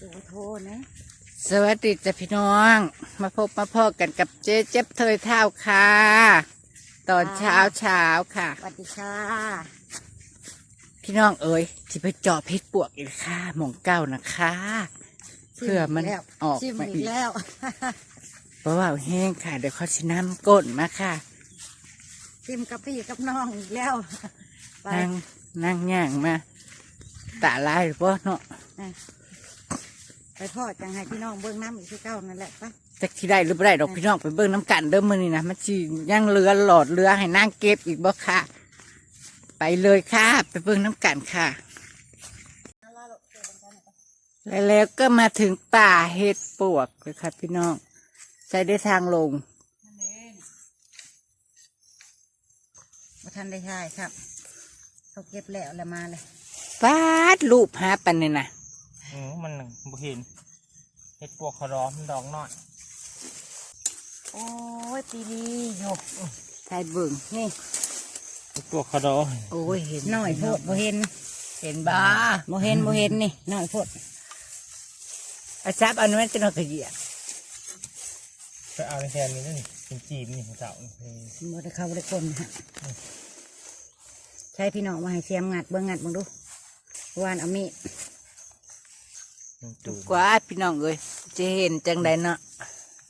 ตัวโทนะสวัสดีจ้ะพี่น้อง มาพบมาพ่อกันกับเจ๊เจ็บเทยเท้าค่ะ ตอนเช้าเช้าค่ะ สวัสดีค่ะ พี่น้องเอ๋ยที่ไปเจาะเพชรปวกอีกค่ะหมองเก้านะคะเพื่อมันชิแล้วออกชิมมาอีอีกกแล้วเพราะว่าแห้งค่ะ เดี๋ยวเขาชิน้ำก้นมาค่ะชิมกับพี่กับน้องอีกแล้วไปนั่งนั่งย่างมาตาลายหรือเปล่าเนาะ ไปพ่อจังให้พี่น้องเบิ้งน้ำอีกคือเก้านั่นแหละปะจักที่ได้หรือไม่ได้ดอกพี่น้องไปเบิ่งน้ำกันเด้อมือนี่นะมันชีย่างเรือหลอดเรือให้นั่งเก็บอีกบ่ค่ะ ไปเลยค่ะ ไปเบิ่งน้ำกันค่ะแล้วแล้วก็มาถึงป่าเห็ดปวกเลยค่ะพี่น้องใช้ได้ทางลงมาทันได้ใช่ครับเขาเก็บแล้วแล้วมาเลยฟาดรูปหาปันนี่นะ อืมมันบ่เห็นเห็ดปวกขะร้อมนดอกน้อยโอ้ยปีนี้โยกใช้เบิ่งนี่เห็ดปวกขะร้อโอ้ยเห็นหน่อยโพดบ่เห็น เห็นบ้าบ่เห็นบ่เห็นนี่หน่อยโพดอาซับอันนั้นจะนอกระเหยียดไปเอาในแทนนี้นี่เป็นจีบนี่ของเจ้านี่บ่ได้เข้าบ่ได้คนฮะใช้พี่น้องมาให้เสียมงัดเบิ่งงัดเบิ่งดูวานเอามีด มันตูมกว่าพี่น้องเอ้ยจะเห็นจังไดเนาะ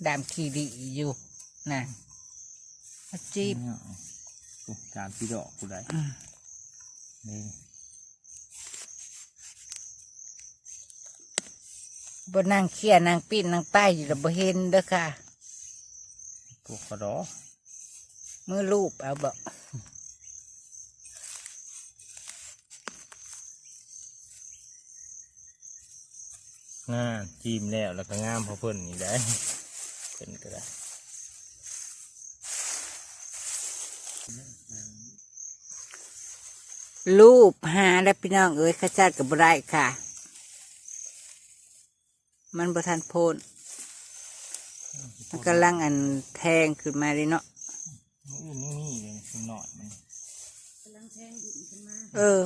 ดามขีดีอยู่นะอาจีบเนี่ยกูจานพี่ดอกกูได้อืมนี่บนนางเขี้ยนางปิ้นนางป้ายอยู่แล้วบ่เห็นเด้อค่ะปวกขะร้อมือลูบเอาบอก งานจีมแล้วแล้วก็งามพอเพิ่นนี่ได้เพิ่นก็ได้ลูบหาแล้วพี่น้องเอ้ยข้าชาติกับบ่ได้ค่ะ มันบ่ทันโพนมันกำลังอันแทงขึ้นมาเลยเนาะมันอื่นนี่มีเลยมันหน่อยมันเออ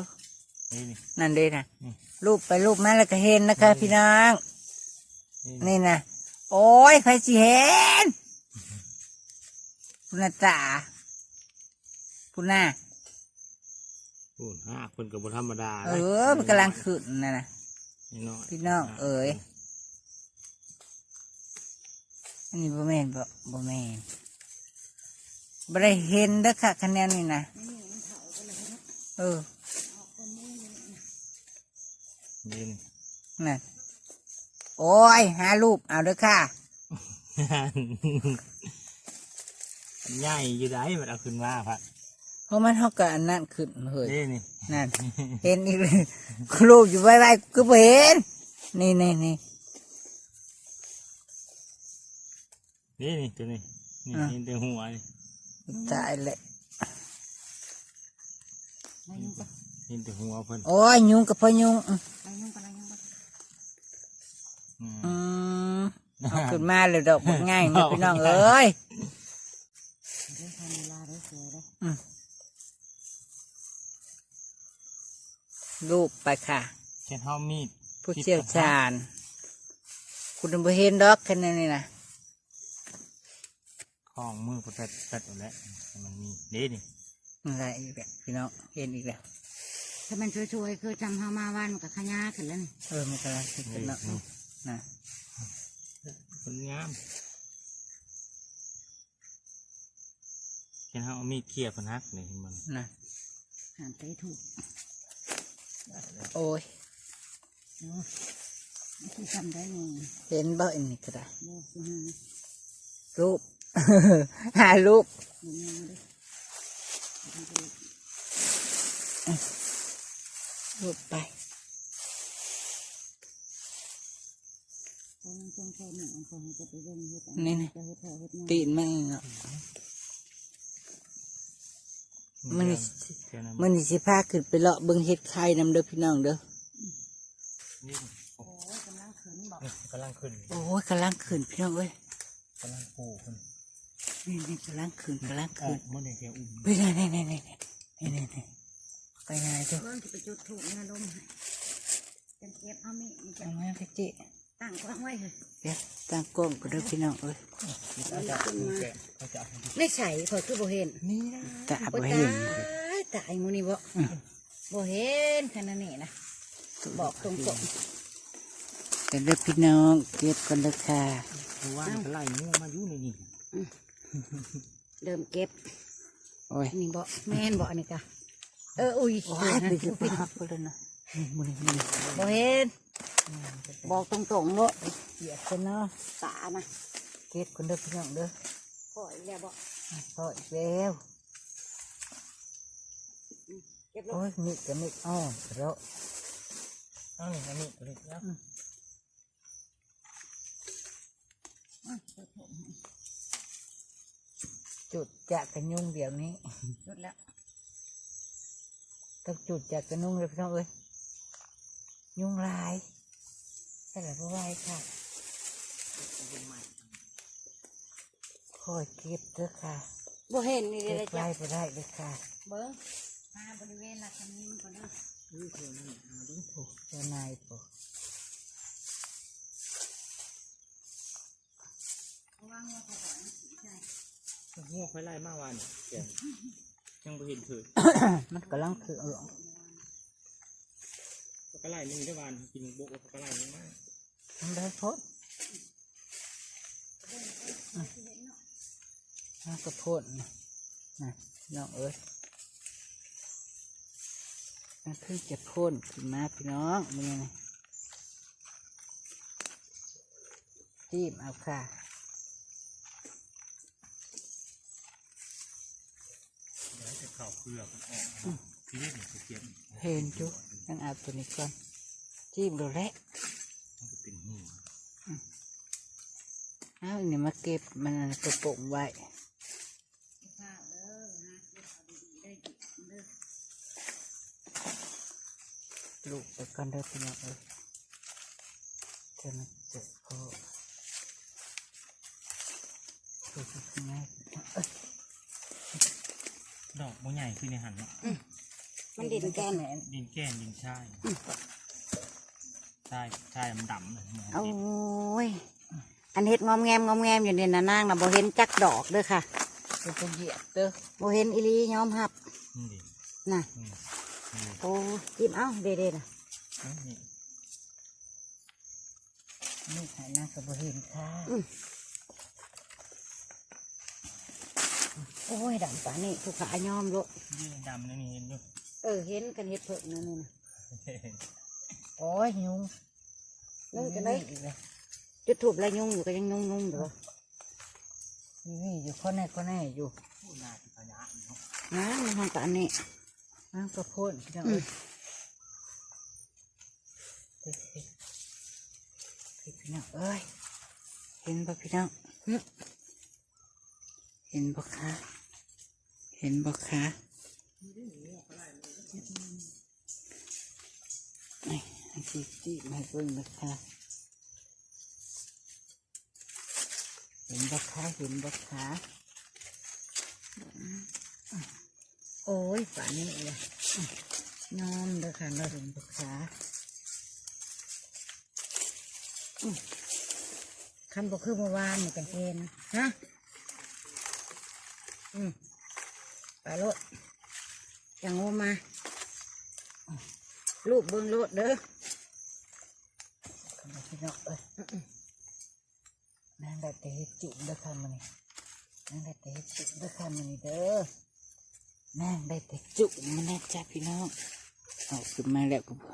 นี่นี่นั่นเลยนะอืมรูปไปรูปมาแล้วก็เห็นนะคะ พี่น้องนี่นี่นะโอ้ยใครสิเห็นคุณตาคุณน่าปูนห้าเพิ่นก็บ่ธรรมดา เออ มันกำลังขึ้นนะนะนี่น้อยพี่น้องเอ๋ยอันนี้บ่แม่นบ่บ่แม่นบ่ได้เห็นเด้อค่ะคะแนนนี่นะเออ นี่นี่นั่นโอ้ยหารูปเอาเด้อค่ะ ใหญ่อยู่ได้มันเอาขึ้นมาพัดเพราะมันเท่ากับอันนั้นขึ้นเฮ้ยนี่นี่นั่นเห็นอีกเลยรูปอยู่ไว้ๆก็บ่เห็นนี่นี่นี่นี่นี่ตัวนี้นี่อะนี่ตัวหัวนี่ตายเลย อะไรยุ่งปะนี่ตัวหัวเพิ่นโอ้ยยุงกับพ่อยุงอื้ออะไรยุ่งปะอะไรยุ่งปะอืมอืมเอาขึ้นมาเลยดอกบ่ง่ายนะพี่น้องเอ้ยเดี๋ยวทำเวลาได้สวยเลยรูปไปค่ะเช่นเฮามีดผู้เชี่ยวชาญ คุณบ่เห็นดอกแค่นั้นนี่นะของมือประตัดตัดเอาแล้วให้มันมีนี่นี่อะไรอีกแล้วพี่น้องเห็นอีกแล้ว ถ้ามันช่วยๆคือจำเฮามาวันมันกับขยาขึ้นแล้วนี่เออมันกำลังขึ้นเนาะนะคนงามเช่นเฮาเอามีดเขี่ยพนักนี่มันนะหามใจถูก โอ้ยเนาะที่จำได้หนึ่งเห็นบ่อันนี้ก็ได้โบคือหารูปหารูป หนึ่งมาดิรูปไปตรงตรงโซนหนึ่งมันคงจะไปเบิ่งเฮ็ดนี่นะจะเฮ็ดแถวเฮ็ดงานตีนมันเนาะมันนี่เช่นนั้นมันนี่สิพาขึ้นไปเลาะเบิ่งเฮ็ดไข่นำเด้อพี่น้องเด้อนี่โอ้ยกำลังขึ้นบอกนี่กำลังขึ้น โอ้ยกำลังขึ้นพี่น้องเอ้ยกำลังปลูกขึ้นนี่นี่กำลังขึ้นกำลังออขึ้นกเมื่อไหร่แกอุ้มไปนี่นี่นี่นี่นี่นี่นี่ ไปไหนเจ้าเริ่มจะไปจุดถูกนะลมให้จังเก็บเอามีดนี่จะเอามาพี่จิตั้งวางไว้เลยเดี๋ยวตั้งกล้องก็เด้อพี่น้องเอ้ยเขาจะมีแกะเขาจะเอาให้ดูไม่ใส่พอคือบ่เห็นนี่นะตาโอ้บ่ยเห็นตายตายมูนี่บ่บ่เห็นขนาดนี้นะบอกตรงเดี๋ยวเด้อพี่น้องเก็บกันเด้อค่ะเพราะว่ามันไล่งูมาอยู่ในนี่ๆเดิมเก็บโอ้ยนี่บ่แม่นบ่อันนี้กะ เอออุ้ยโอ้ยไปจะไปหักไปเลยนะนี่มันนี่มันนี่บ่เห็นบอกตรงๆเนาะเกียดกันเนาะตานะเก็บกันเด้อพี่น้องเด้อปล่อยแล้วบ่โอ้ยแล้วเก็บลโอ้งยนี่ก็นี่อ้อเราะเอานี่อันนี้ตัวนี้นะจุดจากกระยุงเดี๋ยวนี้หยุดแล้ว ต้องจุดจากกระนุงเลยพี่น้องเอ้ยยุงลายใช่หรือเปล่าค่ะคอยเก็บเด้อค่ะบ่เห็นนี่เก็เลยบจ้ะไล่ไปได้เลยค่ะเบิ้งมาบริเวณหลักนี้มันก็เด้อโอ้เจ้านายปะเพราะว่างัวเขาบอกมันสีใช่งูค่อยไล่มากวันแกะ ยังไม่เห็นถือมันกำลังคือเออเขาก็ไล่นี่ได้วันกินบกแล้วเขาก็ไล่นี่มากมันได้พ้นมันก็พ้นนะนะน้องเอ้ยมันเพิ่งจะพ้นขึ้นมาพี่น้องมันยังไงจีบเอาค่ะ เดี๋ยวเข่าเปลือกมันออกทีนี้มันจะเก็บเห็นจุยังเอาตัวนี้ก่อนจีบดูแลมันจะเป็นหูเอาอันนี้มาเก็บมันกระโปรงไว้ข้าวเด้อนะเก็บเอาดีๆได้กินเด้อลูกไปก่อนเด้อพี่น้องเอ้ยจะมันเจ็บคอดูสิไงเอ้ย ดอกโมใหญ่คือในหันเนาะมันดินแกนดินแก้นดินชายใช่ใช่มันดำเลยโอ้ยอันเฮ็ดงอมแงมงอมแงมอยู่เนี่ยนะนางนะบ่เห็นจักดอกเด้อค่ะเป็นตัวเหยียดเด้อบ่เห็นอีหลียอมหับนี่ดิน่ะนี่นี่โอ้จิ้มเอ้าเด็ดๆน่ะนี่นี่หายนางกระบเห็นค่ะ โอ้ยดำป่านนี่ผู้ขายอมโลดนี่ดำนี่เห็นอยู่เออเห็นกันเฮ็ดเพิ่นนั่นนี่นะโอ้ยยุงยุ่งจังได๋อีกเลยจุดถูกแล้วยุ่งอยู่ก็ยังยุ่งยุ่งอยู่บ่นี่นี่อยู่ข้อแน่ข้อแน่อยู่ผู้นาที่พญาเนาะนะมันทำกันนี่นางกระพ่นพี่น้องเอ้ยเฮ้ยเฮ้ยเฮ้ยพี่น้องเอ้ยเห็นปะพี่น้องหึ เห็นปะคะเห็นปะคะนี่อันที่จีมาให้เบิ่งนะคะเห็นปะคะเห็นปะคะโอ้ยป่านนี้เลยยอมเด้อค่ะเด้อเห็นปะคะคันบ่คือเมื่อวานนี่กันเห็นฮะ อืมไปโลดอย่างโงมา ลูกเบิ่งโลดเด้อขนาดพี่น้องเอ้ยนางได้แต่เฮ็ดจุ่มเด้อค่ะมันนี่นางได้แต่เฮ็ดจุ่มเด้อค่ะมันนี่เด้อนางได้แต่จุ่มมันนะจ้าพี่น้องเอาขึ้นมาแล้วก็บ่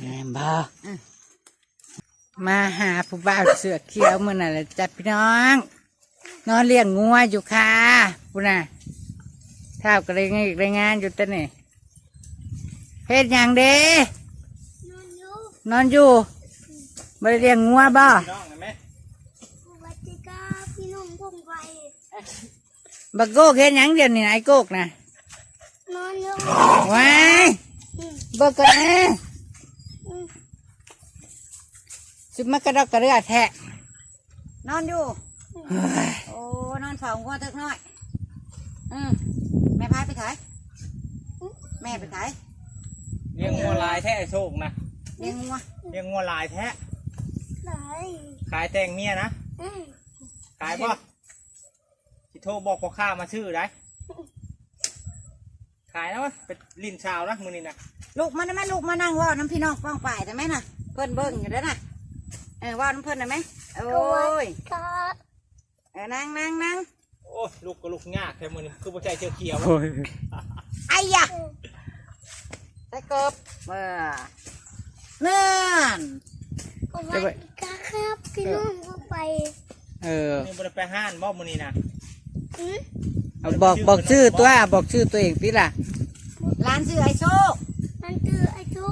แม่นบ่มาหาผู้บ่าวเสือเขียวมื้อนั่นแหละจ้าพี่น้อง นอนเลี้ยงงัวอยู่ค่ะพุ่นน่ะเท่าก็เลยงรายงานอยู่แต่นี่เฮ็ดหยังเด้นอนอยู่บริเลี้ยงงัวบ่น้องเห็นไหมสวัสดีครับพี่น้องผมไปบักโกกเฮ็ดหยังเดี๋ยวนี้ไอ้โกกนะนอนอยู่ว้ายบักกะแอสุดมากระดอกกระเรือแทะนอนอยู่เฮ้ย โอ้นอนเฝ้างัวเตึกน้อย อืมแม่พายไปขายแม่ไปขายเลี้ยงงัวลายแท้ไอ้โชคนะเลี้ยงงัวเลี้ยงงัวลายแท้ไหนขายแต่งเมียนะอืมขายบ่สิโทรบอกพ่อค้ามาชื่อได้ขายนะวะเป็นลิ้นชาวนะมือนี่นะลูกมันได้ไหมลูกมานั่งเว่าน้ำพี่น้องฟังฝ่ายได้ไหมน่ะเพิ่นเบิ่งอยู่เด้อน่ะเออเว่าน้ำเพิ่นได้ไหมโอ้ย ครับ เออนั่งนั่งนั่งโอ้ยลูกก็ลูกยากแค่มือนี่คือบ่ใจเชือเขียวไอ้ยะใส่กบเออเนื่อนสวัสดีครับพี่น้องก็ไปเออนี่บ่ได้ไปห้านบ่มือนี่นะอืมเอาบอกบอกชื่อตัวบอกชื่อตัวเองพี่ล่ะร้านชื่อไอโชคมันคือไอ้ทู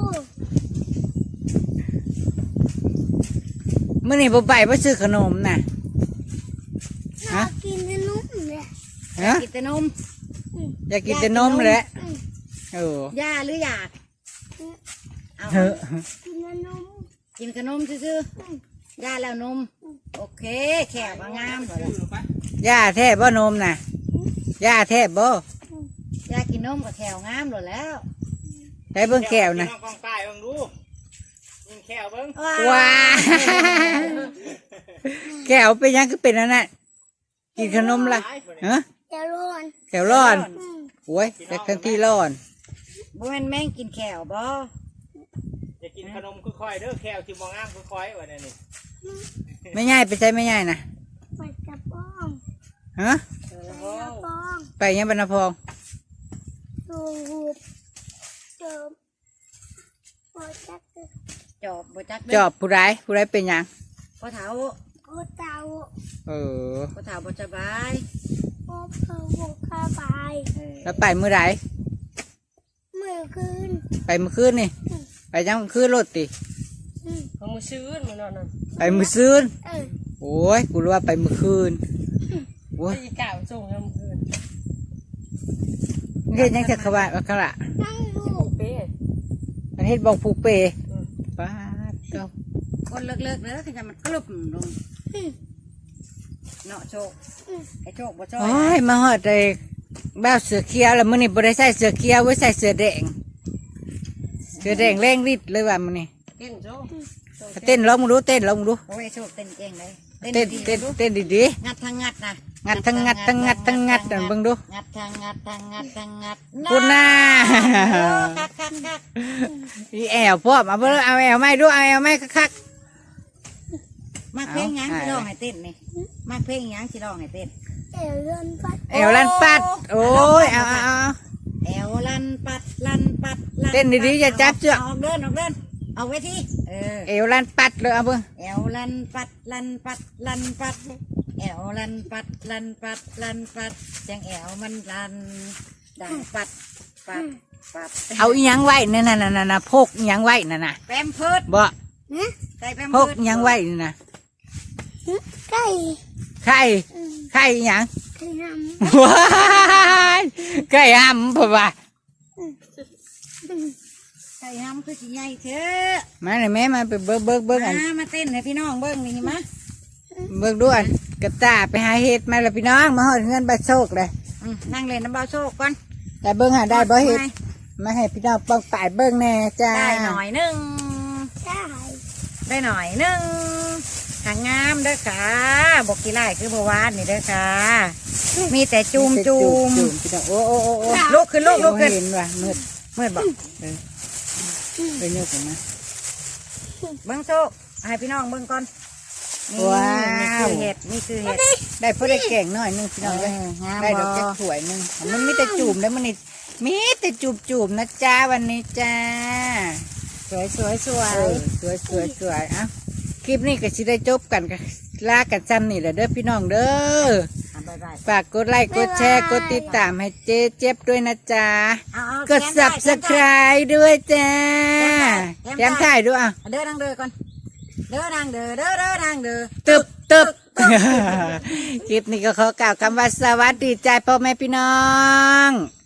มื่อนี้บ่ไปบ่ซื้อขนมน่ะ น่ากินขนมเลย ฮะกินแต่นม อยากกินแต่นมแหละอืมเออย่าหรืออยากเอาเฮ้อกินขนมกินขนมซื่อๆย่าแล้วนม โอเค แขวมางามเลยชื่อไปย่าแท้บ่นมน่ะย่าแท้บ่ย่ากินนมกับแขวงามเลยแล้วใช้เบิ่งแก้วน่ะพี่องกองใต้เบิ่งดูยิงแก้วเบิ่งว้าแก้วเป็นหยังก็เป็นอันนั้นกินขนมล่ะฮะ เดี๋ยวร้อนแก้วร้อนอืมโอ้ยแต่ทันที่ร้อน บ่แม่นแม่งกินแขวบ่อย่ากินขนมคือคอยเด้อแก้วที่มองงามคือคอยว่าแน่นี่ไม่ง่ายไปใช้ไม่ง่ายนะไปกระป้องฮะเอไปอกระป้องไปยังบรรณพองดูหูบเจิมโอ้จักรจอบบ่จักจอบผู้ใดผู้ใดเป็นหยังพ่อเฒ่าโอ้เต่าเออพ่อเฒ่าบ่สบาย โอ้เพอโบกาบายเออแล้วไปเมื่อไหรเมื่อคืนไปเมื่อคืนนี่ ไปยังเมื่อคืนรถติ อืมเอามือชื้นมันนอนนั่นไปเมื่อซืนเออโอ้ยกูรู้ว่าไปเมื่อคืนโอ้ยไปอีกล่าวส่งยามคืนเฮ็ดยังจะขวาว่าขละนั่งดูเป้มันเฮ็ดบอกผูกเปป้าดเจ้าคนเลิกๆเด้อคือจะมันกลุบลงอืม เนาะโชคอืมไอ้โชคบ่ช่วโอ้ยยมาหอดเลยบ้าเสือเขียวแล้วมื้อนี้บ่ได้ใส่เสือเขียวไว้ใส่เสือแดงเสือแดงแรงฤทธิ์เลยว่ามื้อนี้เต้นโจ้เต้นลองมึงดูเต้นลองมึงดูโอ้ยไอ้โชคเต้นเก่งเลยเต้นดีๆเต้นดูเต้นดีงัดทางงัดนะงัดทั้งงัดทั้งงัดทั้งงัดนั่นเบิ่งดูงัดทางงัดทางงัดทางงัดๆคุณน่าโอ้คักคักคักอีแอวพ่อมเอาเบิ่งเอาแอวไม่ดูเอาแอวไม่คัก มักเพลงหยังเอาสิร้องให้เต้นนี่มักเพลงหยังสิร้องให้เต้น เอวเลื่อนปัดๆแอวลันปัด โอ้ยเอาเอาเอา แอวลันปัดลันปัดลัเต้นดีๆอย่าจับเชือก ออกเดินออกเดินเอาไว้ที่เออแอวลันปัดเลยเอาเบิ่งแอวลันปัดลันปัดลันปัดแอวลันปัดลันปัดลันปัดจังแอวมันลันดังปัดปัดปัดเอาอีหยังไว้นั่นน่ะน่ะน่ะพกอีหยังไว้นั่นน่ะแปมเพิดบ่นะใส่แปมพกเพิดอีหยังไว้นี่น่ะ ไก่ไข่อืมไข่อีหยังไข่น้ว้ายไก่ห้ำพ่อว่าใส่ห้ำคือสิใหญ่เถอะมาเลยแม่มาไปเบิ่งเบิ่งเบิ่งอันมามาเต้นให้พี่น้องเบิ้งนี่มาเบิ่งดูอันกระตาไปหาเห็ดมาแล้วพี่น้องมาหอดเงินบาโชคเลยอืมนั่งเล่นน้ำเบาโชคก่อนแต่เบิ่งหาได้บ่เห็ดมาให้พี่น้องปังป่ายเบิ่งแน่จ้าได้หน่อยหนึงำได้ได้หน่อยหนึงหางงามเด้อค่ะบอกกี่ไร่คือบัวานนี่เด้อค่ะ มีแต่จูมจูมจูมพี่น้องโอ้โอ้โอ้โอ้ลุกขึ้นลุกลุกขึ้นเห็นว่ะมืดมืดบอกไปยกออกมาเบิ้งโชคให้พี่น้องเบิ้งก่อนนี่ว้าวนี่คือเห็ดนี่คือเห็ดได้พอได้แก่งหน่อยหนึงพี่น้องเลยเอองามได้ดอกบ่แก้ถ้วยหนึงมันมีแต่จูมแล้วมันนี่มีแต่จูบจูบๆนะจ้าวันนี้จ้าสวยสวยสวยเออสวยสวยสวยอะ คลิปนี้ก็สิได้จบกันกันลากันจำนี่แหละเด้อพี่น้องเด้ออะบ๊ายบาย ฝากกดไลค์กดแชร์ กดติดตามให้เจ๊เจ็บด้วยนะจ๊ะ เอาเอากดแถมถ่ายแถมถ่าย subscribe ด้วยจ้าแถแถมมถ่าถ่ายยด้วยอะ เด้อนั่งเด้อก่อนเด้อนั่งเด้อเด้อเด้อนั่งเด้อ ตึบตึบคลิปนี้ก็ขอกล่าวคำว่าสวัสดีจ้าพ่อแม่พี่น้อง